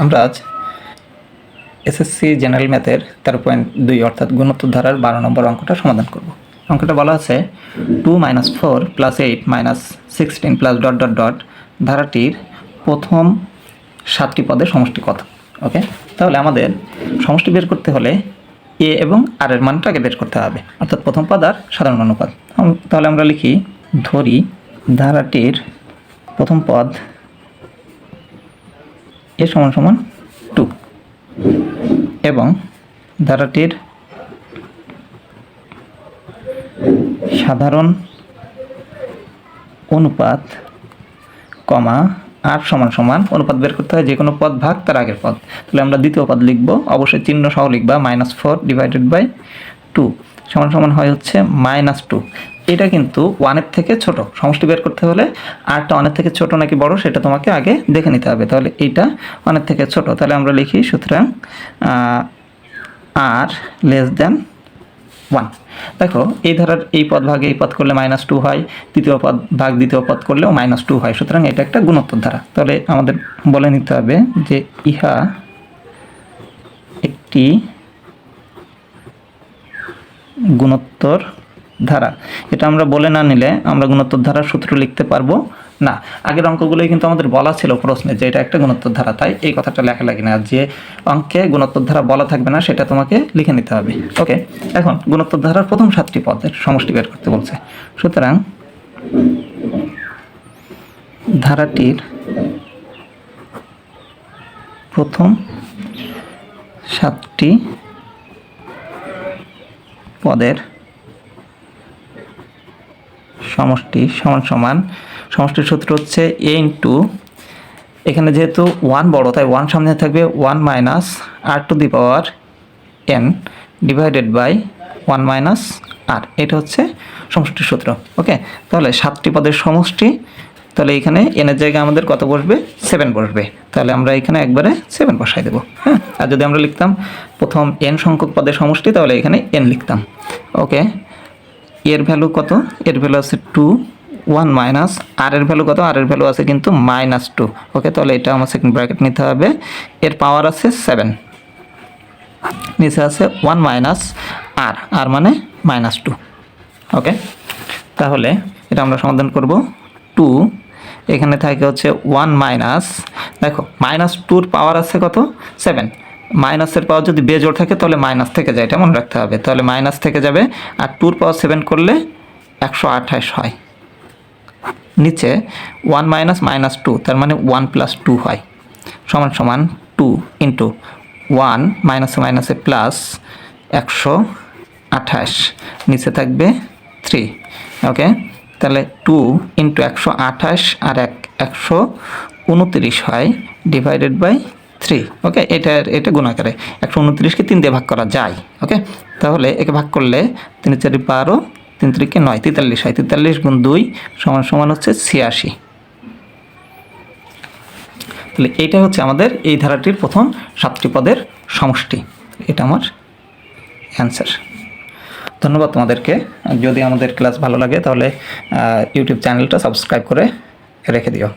আমরা আজ SSC general ম্যাথের তেরো পয়েন্ট দুই অর্থাৎ গুণোত্তর ধারার বারো নম্বর অঙ্কটা সমাধান করব। অঙ্কটা বলা আছে two minus four plus eight minus sixteen plus dot dot dot ধারাটির প্রথম সাতটি পদের সমষ্টি কত? ওকে তাহলে আমাদের সমষ্টি বের করতে হলে এ এবং আর এর মানটাকে বের করতে হবে। অর্থাৎ প্রথম পদ আর সাধারণ অনুপাত তাহলে আমরা লিখি, ধরি ধারাটির প্রথম পদ এ সমান সমান টু এবং ধারাটির সাধারণ অনুপাত কমা আর সমান সমান অনুপাত বের করতে হয় যে কোনো পদ ভাগ তার আগের পদ। তাহলে আমরা দ্বিতীয় পদ লিখব। অবশ্যই চিহ্ন সহ লিখবা minus four divided by two সমান সমান হয় হচ্ছে মাইনাস টু এটা কিন্তু ওয়ানের থেকে ছোট। সমষ্টি বের করতে হলে আরটা ওয়ানের থেকে ছোট নাকি বড় সেটা তোমাকে আগে দেখে নিতে হবে। তাহলে এইটা ওয়ানের থেকে ছোট। তাহলে আমরা লিখি সুতরাং আর লেস দেন ওয়ান দেখো, এই ধারার এই পদ ভাগে এই পদ করলে মাইনাস টু হয়, তৃতীয় পদ ভাগ দ্বিতীয় পদ করলেও মাইনাস টু হয়। সুতরাং এটা একটা গুণোত্তর ধারা। তাহলে আমাদের বলে নিতে হবে যে ইহা একটি গুণোত্তর ধারা। এটা আমরা বলে না নিলে আমরা গুণোত্তর ধারার সূত্র লিখতে পারব না। আগের অঙ্কগুলোই কিন্তু আমাদের বলা ছিল প্রশ্নে যে এটা একটা গুণোত্তর ধারা তাই এই কথাটা লেখা লাগে না যে অঙ্কে গুণোত্তর ধারা বলা থাকবে না, সেটা তোমাকে লিখে নিতে হবে। ওকে? এখন গুণোত্তর ধারার প্রথম সাতটি পদের সমষ্টি বের করতে বলছে। সুতরাং ধারাটির প্রথম সাতটি পদের সমষ্টি সমান সমান। সমষ্টির সূত্র হচ্ছে এ ইন্টু এখানে যেহেতু ওয়ান বড়, তাই ওয়ান সামনে থাকবে one minus R to the power N divided by one minus R এটা হচ্ছে সমষ্টির সূত্র ওকে তাহলে সাতটি পদের সমষ্টি, তাহলে এখানে এনের জায়গায় আমাদের কত বসবে? সেভেন বসবে। তাহলে আমরা এখানে একবারে সেভেন বসাই দেবো হ্যাঁ? আর যদি আমরা লিখতাম প্রথম এন সংখ্যক পদের সমষ্টি, তাহলে এখানে এন লিখতাম ওকে এর ভ্যালু কত? এর ভ্যালু আছে টু ওয়ান মাইনাস আর এর ভ্যালু কত? আর এর ভ্যালু আছে কিন্তু মাইনাস টু ওকে তাহলে এটা আমার সেকেন্ড ব্র্যাকেট নিতে হবে। এর পাওয়ার আছে সেভেন নিচে আছে ওয়ান মাইনাস আর আর মানে মাইনাস টু ওকে তাহলে এটা আমরা সমাধান করব। টু এখানে থাকে হচ্ছে ওয়ান মাইনাস দেখো মাইনাস টুর পাওয়ার আছে কত? সেভেন মাইনাসের পাওয়ার যদি বেজোড় থাকে, তাহলে মাইনাস থেকে যায়, এটা মনে রাখতে হবে। তাহলে মাইনাস থেকে যাবে আর টুর পাওয়ার সেভেন করলে একশো আঠাশ হয়। নিচে ওয়ান মাইনাস মাইনাস টু তার মানে ওয়ান প্লাস টু হয়। সমান সমান টু ইন্টু ওয়ান মাইনাসে মাইনাসে প্লাস একশো আঠাশ। নিচে থাকবে থ্রি ওকে তাহলে টু ইন্টু একশো আঠাশ আর এক একশো উনত্রিশ হয় ডিভাইডেড বাই থ্রি ওকে এটা এটা গুণাকারে একশো উনত্রিশকে তিন দিয়ে ভাগ করা যায় ওকে তাহলে একে ভাগ করলে তিন চারি বারো, তিন তিরিকে নয়, তেতাল্লিশ হয়। তেতাল্লিশ গুণ দুই সমান সমান হচ্ছে ছিয়াশি। তাহলে এইটা হচ্ছে আমাদের এই ধারাটির প্রথম সাতটি পদের সমষ্টি। এটা আমার অ্যান্সার ধন্যবাদ তোমাদেরকে। যদি আমাদের ক্লাস ভালো লাগে তাহলে ইউটিউব চ্যানেলটা সাবস্ক্রাইব করে রেখে দিও।